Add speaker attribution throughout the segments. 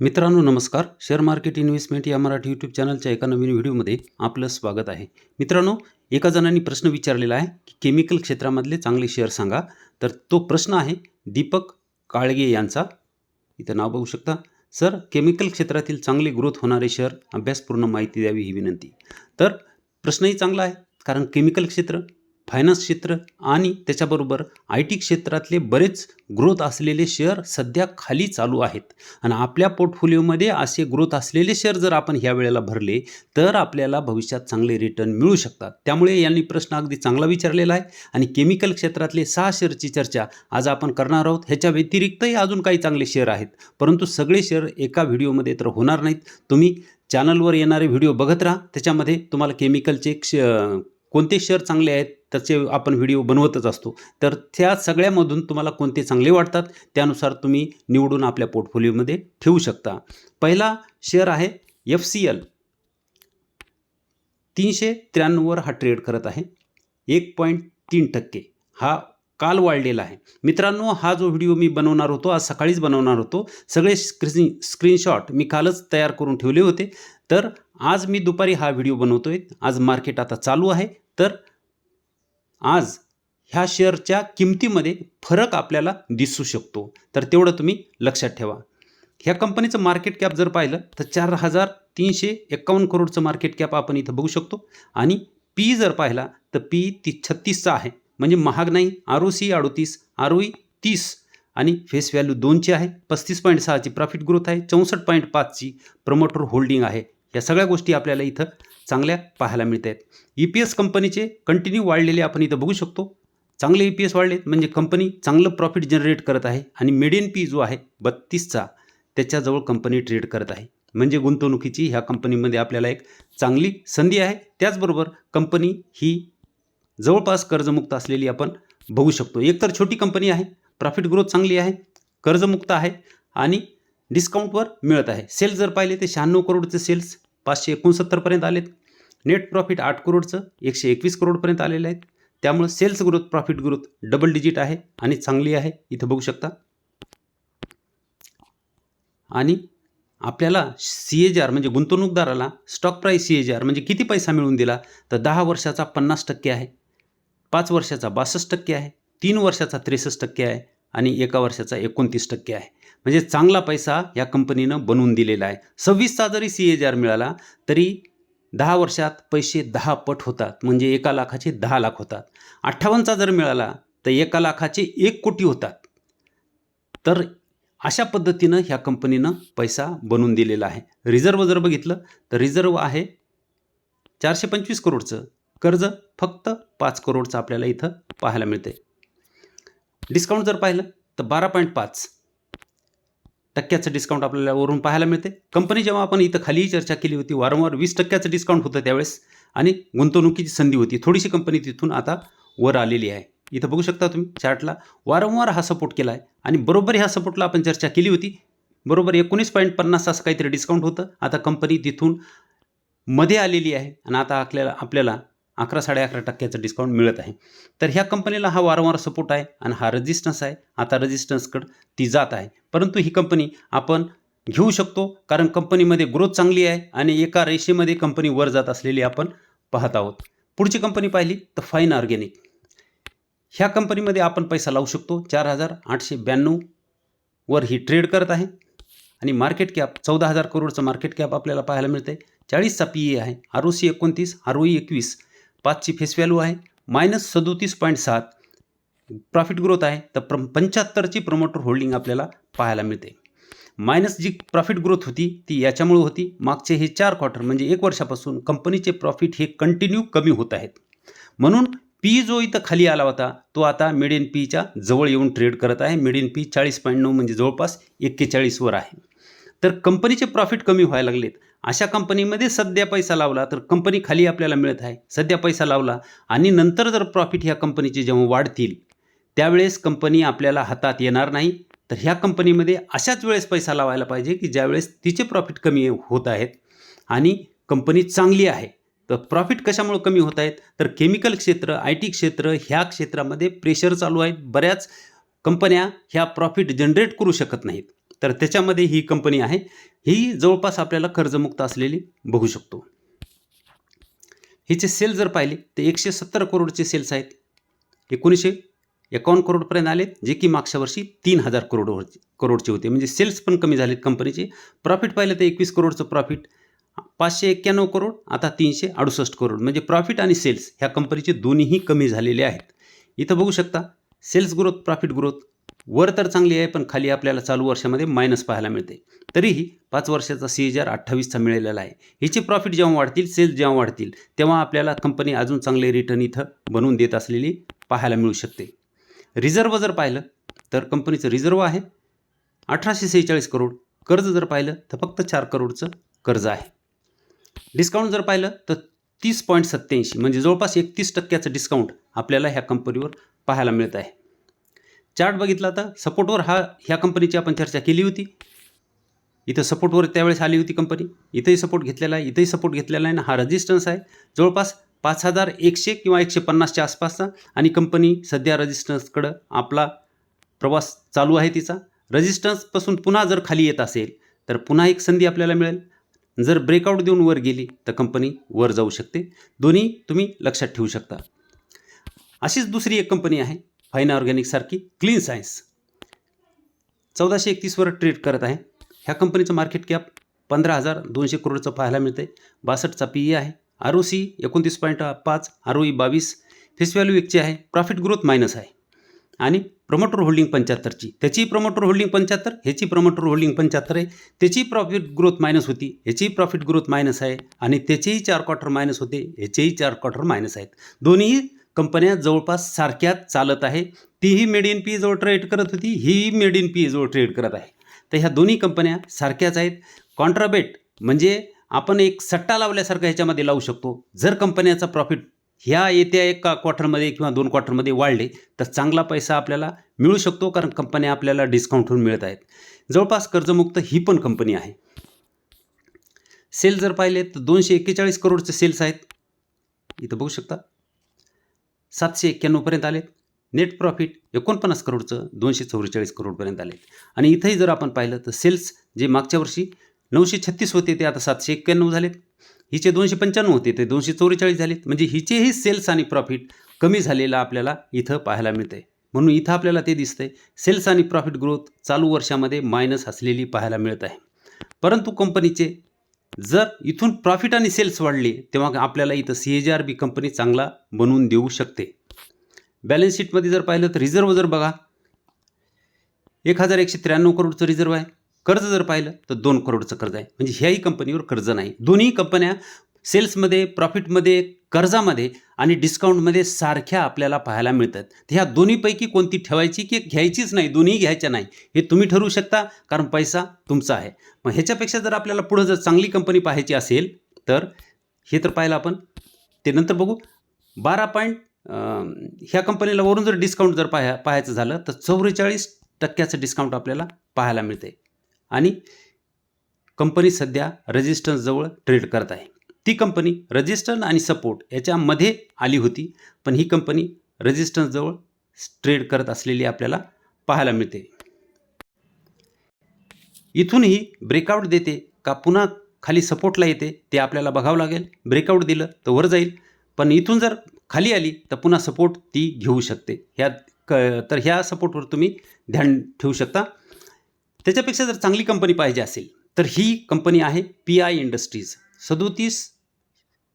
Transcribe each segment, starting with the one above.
Speaker 1: मित्रांनो नमस्कार. Share market investment या मराठी यूट्यूब चॅनलच्या एका नवीन व्हिडिओमध्ये आपलं स्वागत आहे. मित्रांनो एका जणांनी प्रश्न विचारलेला आहे की केमिकल क्षेत्रामधले चांगले शेअर सांगा. तर तो प्रश्न आहे दीपक काळगे यांचा. इथं नाव बघू शकता. सर केमिकल क्षेत्रातील चांगले ग्रोथ होणारे शेअर अभ्यासपूर्ण माहिती द्यावी ही विनंती. तर प्रश्नही चांगला आहे कारण केमिकल क्षेत्र फायनान्स क्षेत्र आणि त्याच्याबरोबर आय टी क्षेत्रातले बरेच ग्रोथ असलेले शेअर सध्या खाली चालू आहेत. आणि आपल्या पोर्टफोलिओमध्ये असे ग्रोथ असलेले शेअर जर आपण ह्या वेळेला भरले तर आपल्याला भविष्यात चांगले रिटर्न मिळू शकतात. त्यामुळे यांनी प्रश्न अगदी चांगला विचारलेला आहे. आणि केमिकल क्षेत्रातले सहा शेअरची चर्चा आज आपण करणार आहोत. ह्याच्या व्यतिरिक्तही अजून काही चांगले शेअर आहेत. परंतु सगळे शेअर एका व्हिडिओमध्ये तर होणार नाहीत. तुम्ही चॅनलवर येणारे व्हिडिओ बघत राहा. त्याच्यामध्ये तुम्हाला केमिकलचे क्ष कोणते शेअर चांगले आहेत त्याचे आपण व्हिडिओ बनवतच असतो. तर त्या सगळ्यामधून तुम्हाला कोणते चांगले वाटतात त्यानुसार तुम्ही निवडून आपल्या पोर्टफोलिओमध्ये ठेवू शकता. पहिला शेअर आहे एफ सी एल तीनशे त्र्याण्णववर हा ट्रेड करत आहे. एक पॉईंट तीन टक्के. हा काल वाढलेला आहे. मित्रांनो हा जो व्हिडिओ मी बनवणार होतो आज सकाळीच बनवणार होतो सगळे स्क्रीन स्क्रीनशॉट मी कालच तयार करून ठेवले होते. तर आज मी दुपारी हा व्हिडिओ बनवतो आहे आज मार्केट आता चालू आहे. तर आज ह्या शेअरच्या किमतीमध्ये फरक आपल्याला दिसू शकतो. तर तेवढं तुम्ही लक्षात ठेवा. ह्या कंपनीचं मार्केट कॅप जर पाहिलं तर चार हजार तीनशे एक्कावन्न करोडचं मार्केट कॅप आपण इथं बघू शकतो. आणि पी जर पाहिला तर पी ती छत्तीसचा आहे. म्हणजे महाग नाही आर ओ सी अडोतीस आर ओ ई तीस आणि फेस व्हॅल्यू दोनची आहे. पस्तीस पॉईंट सहाची प्रॉफिट ग्रोथ आहे. चौसष्ट पॉईंट पाचची प्रमोटर होल्डिंग आहे. या सगळ्या गोष्टी आपल्याला इथं चांगल्या पाहायला मिळत आहेत ई पी एस कंपनीचे कंटिन्यू वाढलेले आपण इथं बघू शकतो. चांगले ई पी एस वाढलेत म्हणजे कंपनी चांगलं प्रॉफिट जनरेट करत आहे आणि मिडियन पी जो आहे बत्तीसचा त्याच्याजवळ कंपनी ट्रेड करत आहे. म्हणजे गुंतवणुकीची ह्या कंपनीमध्ये आपल्याला एक चांगली संधी आहे. त्याचबरोबर कंपनी ही जवळपास कर्जमुक्त असलेली आपण बघू शकतो. एकतर छोटी कंपनी आहे प्रॉफिट ग्रोथ चांगली आहे कर्जमुक्त आहे आणि डिस्काउंटवर मिळत आहे. सेल्स जर पाहिले ते शहाण्णव करोडचे सेल्स पाचशे एकोणसत्तरपर्यंत आलेत. नेट प्रॉफिट आठ करोडचं एकशे एकवीस करोडपर्यंत आलेलं आहेत त्यामुळं sales growth profit growth double digit आहे आणि चांगली आहे. इथं बघू शकता. आणि आपल्याला सी ए जी आर म्हणजे गुंतवणूकदाराला stock price C A G R म्हणजे किती पैसा मिळून दिला? तर दहा वर्षाचा पन्नास टक्के आहे. पाच वर्षाचा बासष्ट टक्के आहे. तीन वर्षाचा त्रेसष्ट टक्के आहे. आणि एका वर्षाचा एकोणतीस टक्के आहे. म्हणजे चांगला पैसा या कंपनीनं बनवून दिलेला आहे. सव्वीसचा जरी सी ए जी आर मिळाला तरी दहा वर्षात पैसे दहा पट होतात. म्हणजे एका लाखाचे दहा लाख होतात. अठ्ठावन्नचा जर मिळाला तर एका लाखाचे एक कोटी होतात. तर अशा पद्धतीनं ह्या कंपनीनं पैसा बनवून दिलेला आहे. रिझर्व जर बघितलं तर रिझर्व आहे चारशे पंचवीस करोडचं. कर्ज फक्त पाच करोडचं आपल्याला इथं पाहायला मिळते डिस्काउंट जर पाहिलं तर बारा पॉईंट पाच टक्क्याचं डिस्काउंट आपल्याला वरून पाहायला मिळते. कंपनी जेव्हा आपण इथं खालीही चर्चा केली होती वारंवार वीस टक्क्याचं डिस्काउंट होतं त्यावेळेस आणि गुंतवणुकीची संधी होती थोडीशी कंपनी तिथून आता वर आलेली आहे. इथं बघू शकता तुम्ही चार्टला वारंवार हा सपोर्ट केला आहे आणि बरोबर ह्या सपोर्टला आपण चर्चा केली होती. बरोबर एकोणीस पॉईंट पन्नास असं काहीतरी डिस्काउंट होतं. आता कंपनी तिथून मध्ये आलेली आहे आणि आता आपल्याला आपल्याला अकरा साडे अकरा टक्क्याचं डिस्काउंट मिळत आहे. तर ह्या कंपनीला हा वारंवार सपोर्ट आहे आणि हा रजिस्टन्स आहे. आता रजिस्टन्सकडं ती जात आहे. परंतु ही कंपनी आपण घेऊ शकतो कारण कंपनीमध्ये ग्रोथ चांगली आहे आणि एका रेषेमध्ये कंपनी वर जात असलेली आपण पाहत आहोत. पुढची कंपनी पाहिली तर फाईन ऑर्गॅनिक ह्या कंपनीमध्ये आपण पैसा लावू शकतो. चार हजार आठशे ब्याण्णववर ही ट्रेड करत आहे. आणि मार्केट कॅप चौदा हजार करोडचं मार्केट कॅप आपल्याला पाहायला मिळते चाळीसचा पी ए आहे. आर ओ सी एकोणतीस आर ओ ई एकवीस. पाचची फेस व्हॅल्यू आहे. मायनस सदोतीस पॉईंट सात प्रॉफिट ग्रोथ आहे. तर प्र पंच्याहत्तरची प्रमोटर होल्डिंग आपल्याला पाहायला मिळते. मायनस जी प्रॉफिट ग्रोथ होती ती याच्यामुळे होती. मागचे हे चार क्वार्टर म्हणजे एक वर्षापासून कंपनीचे प्रॉफिट हे कंटिन्यू कमी होत आहेत. म्हणून पी जो इथं खाली आला होता तो आता मिडियन पीच्या जवळ येऊन ट्रेड करत आहे. मिडियन पी चाळीस पॉईंट नऊ म्हणजे जवळपास एक्केचाळीसवर आहे. तर कंपनीचे प्रॉफिट कमी व्हायला लागलेत. अशा कंपनीमध्ये सध्या पैसा लावला तर कंपनी खाली आपल्याला मिळत आहे. सध्या पैसा लावला आणि नंतर जर प्रॉफिट ह्या कंपनीचे जेव्हा वाढतील त्यावेळेस कंपनी आपल्याला हातात येणार नाही. तर ह्या कंपनीमध्ये अशाच वेळेस पैसा लावायला पाहिजे की ज्यावेळेस तिचे प्रॉफिट कमी होत आहेत आणि कंपनी चांगली आहे. तर प्रॉफिट कशामुळे कमी होत आहेत? तर केमिकल क्षेत्र आय टी क्षेत्र ह्या क्षेत्रामध्ये प्रेशर चालू आहे बऱ्याच कंपन्या ह्या प्रॉफिट जनरेट करू शकत नाहीत. तर त्याच्यामध्ये ही कंपनी आहे. ही जवळपास आपल्याला कर्जमुक्त असलेली बघू शकतो. हिचे सेल जर पाहिले तर एकशे सत्तर करोडचे सेल्स आहेत. एकोणीसशे एकावन्न करोडपर्यंत आले जे की मागच्या वर्षी तीन हजार करोड करोडचे होते. म्हणजे सेल्स पण कमी झालेत कंपनीचे प्रॉफिट पाहिलं तर एकवीस करोडचं प्रॉफिट पाचशे एक्क्याण्णव करोड आता तीनशे अडुसष्ट करोड. म्हणजे प्रॉफिट आणि सेल्स ह्या कंपनीचे दोन्हीही कमी झालेले आहेत. इथं बघू शकता सेल्स ग्रोथ प्रॉफिट ग्रोथ वर तर चांगली आहे पण खाली आपल्याला चालू वर्षामध्ये मायनस पाहायला मिळते. तरीही पाच वर्षाचा सी एच आर अठ्ठावीसचा मिळालेला आहे. हिचे प्रॉफिट जेव्हा वाढतील सेल्स जेव्हा वाढतील तेव्हा आपल्याला कंपनी अजून चांगले रिटर्न इथं बनवून देत असलेली पाहायला मिळू शकते. रिझर्व जर पाहिलं तर कंपनीचं रिझर्व आहे. अठराशे सेहेचाळीस करोड कर्ज जर पाहिलं तर फक्त चार करोडचं कर्ज आहे. डिस्काउंट जर पाहिलं तर तीस पॉईंट सत्त्याऐंशी म्हणजे जवळपास एकतीस टक्क्याचं डिस्काउंट आपल्याला ह्या कंपनीवर पाहायला मिळत आहे. चार्ट बघितला तर सपोर्टवर हा ह्या कंपनीची आपण चर्चा केली होती. इथं सपोर्टवर त्यावेळेस आली होती कंपनी इथंही सपोर्ट घेतलेला आहे इथंही सपोर्ट घेतलेला आहे ना हा रजिस्टन्स आहे. जवळपास पाच हजार एकशे किंवा एकशे पन्नासच्या आसपासचा आणि कंपनी सध्या रजिस्टन्सकडं आपला प्रवास चालू आहे तिचा. रजिस्टन्सपासून पुन्हा जर खाली येत असेल तर पुन्हा एक संधी आपल्याला मिळेल. जर ब्रेकआउट देऊन वर गेली तर कंपनी वर जाऊ शकते. दोन्ही तुम्ही लक्षात ठेवू शकता. अशीच दुसरी एक कंपनी आहे फाईन ऑर्गॅनिकसारखी क्लीन सायन्स चौदाशे एकतीसवर ट्रेड करत आहे. ह्या कंपनीचं मार्केट कॅप पंधरा हजार दोनशे करोडचं पाहायला मिळते बासष्टचा पी ई आहे. आर ओ सी एकोणतीस पॉईंट पाच आर ओ ई बावीस. फेस व्हॅल्यू एकची आहे. प्रॉफिट ग्रोथ मायनस आहे. आणि प्रमोटर होल्डिंग पंच्याहत्तरची. त्याची प्रमोटर होल्डिंग पंच्याहत्तर ह्याची प्रमोटर होल्डिंग पंच्याहत्तर आहे. त्याची प्रॉफिट ग्रोथ मायनस होती. ह्याची प्रॉफिट ग्रोथ मायनस आहे. आणि त्याचेही चार क्वार्टर मायनस होते. ह्याचेही चार क्वार्टर मायनस आहेत. दोन्ही कंपन्या जवळपास सारख्याच चालत आहे. तीही मेड इन पी जवळ ट्रेड करत होती ही मेड इन पी जवळ ट्रेड करत आहे. तर ह्या दोन्ही कंपन्या सारख्याच आहेत. कॉन्ट्राबेट म्हणजे आपण एक सट्टा लावल्यासारखं ह्याच्यामध्ये लावू शकतो. जर कंपन्याचा प्रॉफिट ह्या येत्या एका क्वार्टरमध्ये किंवा दोन क्वार्टरमध्ये वाढले तर चांगला पैसा आपल्याला मिळू शकतो कारण कंपन्या आपल्याला डिस्काउंटहून मिळत आहेत. जवळपास कर्जमुक्त ही पण कंपनी आहे. सेल जर पाहिले तर दोनशे एक्केचाळीस करोडचे सेल्स आहेत. इथं बघू शकता. सातशे एक्क्याण्णवपर्यंत आलेत. नेट प्रॉफिट एकोणपन्नास करोडचं दोनशे चौवेचाळीस करोडपर्यंत आलेत. आणि इथंही जर आपण पाहिलं तर सेल्स जे मागच्या वर्षी नऊशे छत्तीस होते ते आता सातशे एक्क्याण्णव झालेत. हिचे दोनशे पंच्याण्णव होते ते दोनशे चौवेचाळीस झालेत. म्हणजे हिचेही सेल्स आणि प्रॉफिट कमी झालेलं आपल्याला इथं पाहायला मिळतंय. म्हणून इथं आपल्याला ते दिसतंय. सेल्स आणि प्रॉफिट ग्रोथ चालू वर्षामध्ये मायनस असलेली पाहायला मिळत आहे. परंतु कंपनीचे जर इथून प्रॉफिट आणि सेल्स वाढले तेव्हा आपल्याला इथं C H R B company चांगला बनवून देऊ शकते. बॅलन्स शीटमध्ये जर पाहिलं तर रिझर्व जर बघा एक हजार एकशे त्र्याण्णव करोडचं रिझर्व आहे. कर्ज जर पाहिलं तर दोन करोडचं कर्ज आहे. म्हणजे ह्याही कंपनीवर कर्ज नाही. दोन्ही कंपन्या सेल्समध्ये प्रॉफिटमध्ये कर्जामध्ये आणि डिस्काउंटमध्ये सारख्या आपल्याला पाहायला मिळतात. तर ह्या दोन्हीपैकी कोणती ठेवायची की घ्यायचीच नाही दोन्ही घ्यायच्या नाही हे तुम्ही ठरवू शकता कारण पैसा तुमचा आहे. मग ह्याच्यापेक्षा जर आपल्याला पुढं जर चांगली कंपनी पाहायची असेल तर हे तर पाहिलं आपण. ते नंतर बघू. बारा पॉईंट ह्या कंपनीला वरून जर डिस्काउंट जर पाहा पाहायचं झालं तर चौवेचाळीस टक्क्याचं डिस्काउंट आपल्याला पाहायला मिळते आणि कंपनी सध्या रजिस्टन्सजवळ ट्रेड करत आहे. ती कंपनी रजिस्टर्न आणि सपोर्ट याच्यामध्ये आली होती. पण ही कंपनी रजिस्टन्सजवळ ट्रेड करत असलेली आपल्याला पाहायला मिळते. इथूनही ब्रेकआउट देते का पुन्हा खाली सपोर्टला येते ते आपल्याला बघावं लागेल. ब्रेकआउट दिलं तर वर जाईल. पण इथून जर खाली आली तर पुन्हा सपोर्ट ती घेऊ शकते. ह्या क तर ह्या सपोर्टवर तुम्ही ध्यान ठेवू शकता. त्याच्यापेक्षा जर चांगली कंपनी पाहिजे असेल तर ही कंपनी आहे पी आय इंडस्ट्रीज सदोतीस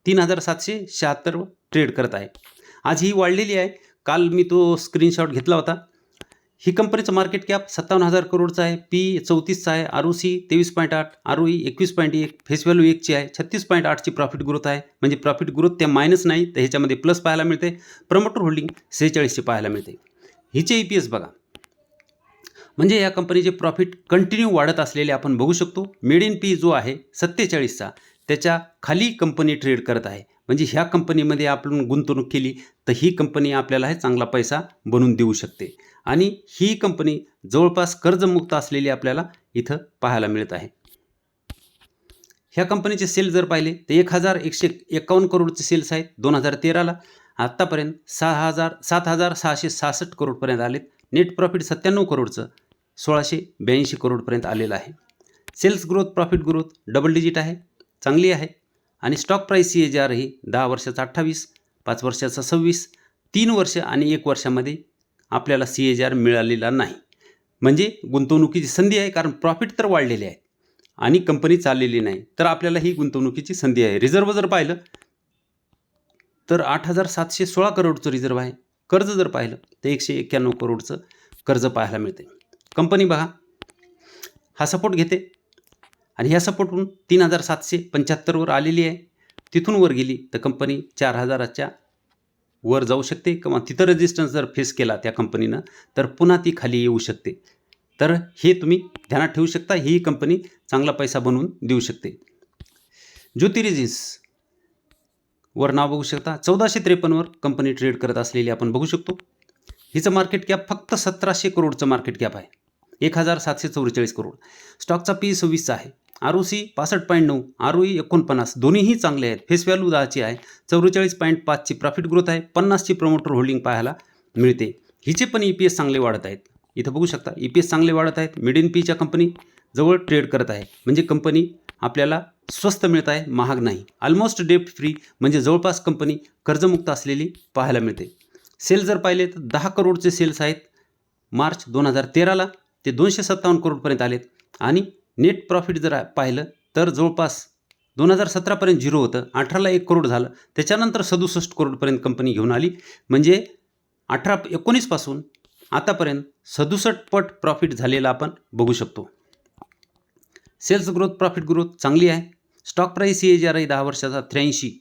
Speaker 1: तीन हजार सातशे शहात्तर ट्रेड करत आहे. आज ही वाढलेली आहे. काल मी तो स्क्रीनशॉट घेतला होता. ही कंपनीचं मार्केट कॅप सत्तावन्न हजार करोडचं आहे. पी चौतीसचा आहे. आर ओ सी तेवीस पॉईंट आठ आर ओ ई एकवीस पॉईंट एक फेस व्हॅल्यू एकची आहे. छत्तीस पॉईंट आठची प्रॉफिट ग्रोथ आहे. म्हणजे प्रॉफिट ग्रोथ त्या मायनस नाही तर ह्याच्यामध्ये प्लस पाहायला मिळते. प्रमोटर होल्डिंग सेहेचाळीसची पाहायला मिळते. हिचे ई पी एस बघा. म्हणजे या कंपनीचे प्रॉफिट कंटिन्यू वाढत असलेले आपण बघू शकतो. मेड इन पी जो आहे सत्तेचाळीसचा. त्याच्याखाली कंपनी ट्रेड करत आहे. म्हणजे ह्या कंपनीमध्ये आपण गुंतवणूक केली तर ही कंपनी आपल्याला हे चांगला पैसा बनवून देऊ शकते. आणि ही कंपनी जवळपास कर्जमुक्त असलेली आपल्याला इथं पाहायला मिळत आहे. ह्या कंपनीचे सेल जर पाहिले तर एक हजार एकशे एकावन्न करोडचे सेल्स आहेत दोन हजार तेराला. आत्तापर्यंत सहा हजार सात हजार सहाशे सहासष्ट करोडपर्यंत आलेत. नेट प्रॉफिट सत्त्याण्णव करोडचं सोळाशे ब्याऐंशी करोडपर्यंत आलेलं आहे. Sales growth profit growth double digit आहे. चांगली आहे. आणि stock price C A G R ही दहा वर्षाचा अठ्ठावीस पाच वर्षाचा सव्वीस तीन वर्ष आणि एक वर्षामध्ये आपल्याला सी ए जी आर मिळालेला नाही. म्हणजे गुंतवणुकीची संधी आहे कारण प्रॉफिट तर वाढलेले आहे. आणि कंपनी चाललेली नाही तर आपल्याला ही गुंतवणुकीची संधी आहे. रिझर्व जर पाहिलं तर आठ हजार सातशे सोळा करोडचं रिझर्व आहे. कर्ज जर पाहिलं तर एकशे एक्क्याण्णव करोडचं कर्ज पाहायला मिळते कंपनी बघा हा सपोर्ट घेते. आणि ह्या सपोर्टवरून तीन हजार सातशे पंच्याहत्तरवर आलेली आहे. तिथून वर गेली तर कंपनी चार हजाराच्या वर जाऊ शकते किंवा तिथं रेजिस्टन्स जर फेस केला त्या कंपनीनं तर पुन्हा ती खाली येऊ शकते. तर हे तुम्ही ध्यानात ठेवू शकता ही कंपनी चांगला पैसा बनवून देऊ शकते. ज्योतिरिजिन्स वर नाव बघू शकता. चौदाशे त्रेपन्नवर कंपनी ट्रेड करत असलेली आपण बघू शकतो. हिचं मार्केट कॅप फक्त सतराशे करोडचं मार्केट कॅप आहे. एक हजार सातशे चौवेचाळीस करोड स्टॉकचा पी सव्वीसचा आहे. आर ओ सी पासष्ट पॉईंट नऊ आर ओ ई एकोणपन्नास दोन्हीही चांगले आहेत. फेस व्हॅल्यू दहाची आहे. चौवेचाळीस पॉईंट पाचची प्रॉफिट ग्रोथ आहे. पन्नासची प्रमोटर होल्डिंग पाहायला मिळते. हिचे पण ई पी एस चांगले वाढत आहेत. इथं बघू शकता ई पी एस चांगले वाढत आहेत. मिड इन पीच्या कंपनी जवळ ट्रेड करत आहे. म्हणजे कंपनी आपल्याला स्वस्त मिळत आहे महाग नाही. ऑलमोस्ट डेप्ट फ्री म्हणजे जवळपास कंपनी कर्जमुक्त असलेली पाहायला मिळते. सेल जर पाहिले तर दहा करोडचे सेल्स आहेत. मार्च दोन हजार तेराला ते दोनशे सत्तावन्न करोडपर्यंत आलेत. आणि नेट प्रॉफिट जर पाहिलं तर जवळपास दोन हजार सतरापर्यंत झिरो होतं. अठराला एक करोड झालं. त्याच्यानंतर सदुसष्ट करोडपर्यंत कंपनी घेऊन आली. म्हणजे अठरा एकोणीसपासून आतापर्यंत सदुसष्ट पट प्रॉफिट झालेला आपण बघू शकतो. सेल्स ग्रोथ प्रॉफिट ग्रोथ चांगली आहे. Stock price C AG R आहे दहा वर्षाचा त्र्याऐंशी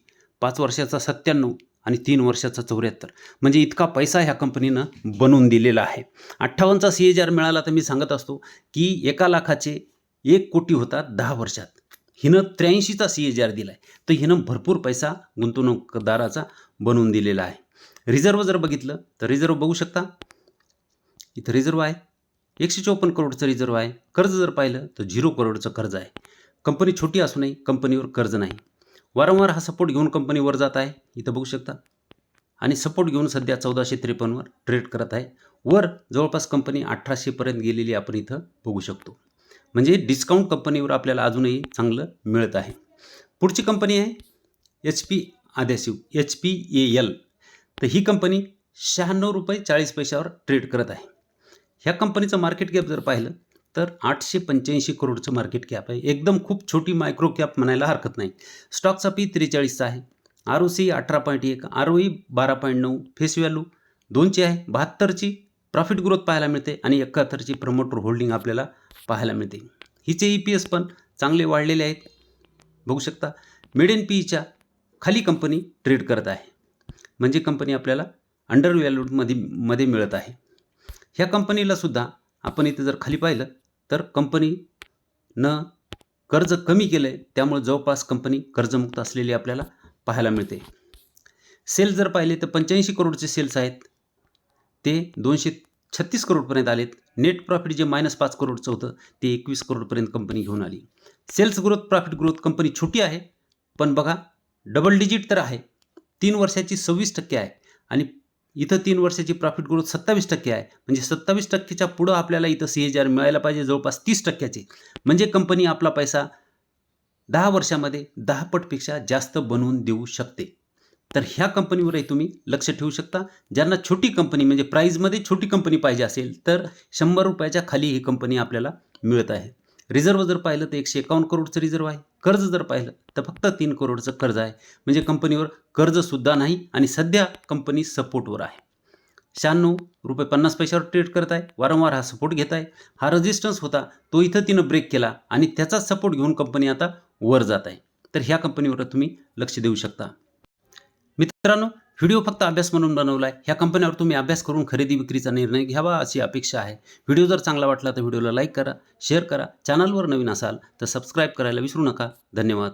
Speaker 1: पाच वर्षाचा सत्त्याण्णव आणि तीन वर्षाचा चौऱ्याहत्तर. म्हणजे इतका पैसा ह्या कंपनीनं बनवून दिलेला आहे. अठ्ठावन्नचा सी एज आर मिळाला तर मी सांगत असतो की एका लाखाचे एक कोटी होतात दहा वर्षात. हिनं त्र्याऐंशीचा सी एच आर दिला आहे तर हिनं भरपूर पैसा गुंतवणूकदाराचा बनवून दिलेला आहे. रिझर्व जर बघितलं तर रिझर्व बघू शकता. इथं रिझर्व आहे. एकशे चोपन्न करोडचं रिझर्व आहे. कर्ज जर पाहिलं तर झिरो करोडचं कर्ज आहे. कंपनी छोटी असूनही कंपनीवर कर्ज नाही. वारंवार हा सपोर्ट घेऊन कंपनीवर जात आहे. इथं बघू शकता. आणि सपोर्ट घेऊन सध्या चौदाशे त्रेपन्नवर ट्रेड करत आहे. वर जवळपास कंपनी अठराशेपर्यंत गेलेली आपण इथं बघू शकतो. म्हणजे डिस्काउंट कंपनीवर आपल्याला अजूनही चांगलं मिळत आहे. पुढची कंपनी आहे एच पी आद्याशिव एच पी ए एल तर ही कंपनी शहाण्णव रुपये चाळीस पैशावर ट्रेड करत आहे. ह्या कंपनीचं मार्केट कॅप जर पाहिलं तर आठशे पंच्याऐंशी करोडचं मार्केट कॅप आहे. एकदम खूप छोटी मायक्रो कॅप म्हणायला हरकत नाही. स्टॉकचा पी त्रेचाळीसचा आहे. आर ओ सी अठरा पॉईंट एक आर ओ ई बारा पॉईंट नऊ फेस व्हॅल्यू दोनची आहे. बहात्तरची प्रॉफिट ग्रोथ पाहायला मिळते आणि एकाहत्तरची प्रमोटर होल्डिंग आपल्याला पाहायला मिळते. हिचे ई पी एस पण चांगले वाढलेले आहेत. बघू शकता मिड एन पीईच्या खाली कंपनी ट्रेड करत आहे. म्हणजे कंपनी आपल्याला अंडर व्हॅल्यूडमध्ये मध्ये मिळत आहे. ह्या कंपनीला सुद्धा आपण इथे जर खाली पाहिलं तर कंपनीनं कर्ज कमी केलं आहे त्यामुळे जवळपास कंपनी कर्जमुक्त असलेली आपल्याला पाहायला मिळते. सेल जर पाहिले तर पंच्याऐंशी करोडचे सेल्स आहेत. ते दोनशे छत्तीस करोडपर्यंत आलेत. नेट प्रॉफिट जे मायनस पाच करोडचं होतं ते एकवीस करोडपर्यंत कंपनी घेऊन आली. Sales growth profit growth company छोटी आहे पण बघा डबल डिजिट तर आहे. तीन वर्षाची सव्वीस टक्के आहे. आणि इथं तीन वर्षाची प्रॉफिट ग्रोथ सत्तावीस टक्के आहे. म्हणजे सत्तावीस टक्केच्या पुढं आपल्याला इथं सी एच आर मिळायला पाहिजे जवळपास तीस टक्क्याचे. म्हणजे कंपनी आपला पैसा दहा वर्षामध्ये दहा पटपेक्षा जास्त बनवून देऊ शकते. तर ह्या कंपनीवरही तुम्ही लक्ष ठेवू शकता. ज्यांना छोटी कंपनी म्हणजे प्राईजमध्ये छोटी कंपनी पाहिजे असेल तर शंभर रुपयाच्या खाली ही कंपनी आपल्याला मिळत आहे. रिझर्व जर पाहिलं तर एकशे एकावन्न करोडचं रिझर्व आहे. कर्ज जर पाहिलं तर फक्त तीन करोडचं कर्ज आहे. म्हणजे कंपनीवर कर्जसुद्धा नाही आणि सध्या कंपनी सपोर्टवर आहे. शहाण्णव रुपये पन्नास पैशावर ट्रेड करत आहे. वारंवार हा सपोर्ट घेत आहे. हा रेजिस्टन्स होता. तो इथं तिनं ब्रेक केला आणि त्याचाच सपोर्ट घेऊन कंपनी आता वर जात आहे. तर ह्या कंपनीवर तुम्ही लक्ष देऊ शकता. मित्रांनो व्हिडिओ फक्त अभ्यास म्हणून बनवला आहे ह्या कंपन्यावर तुम्ही अभ्यास करून खरेदी विक्रीचा निर्णय घ्यावा अशी अपेक्षा आहे. व्हिडिओ जर चांगला वाटला तर व्हिडिओला लाईक करा शेअर करा. चॅनलवर नवीन असाल तर सबस्क्राईब करायला विसरू नका. धन्यवाद.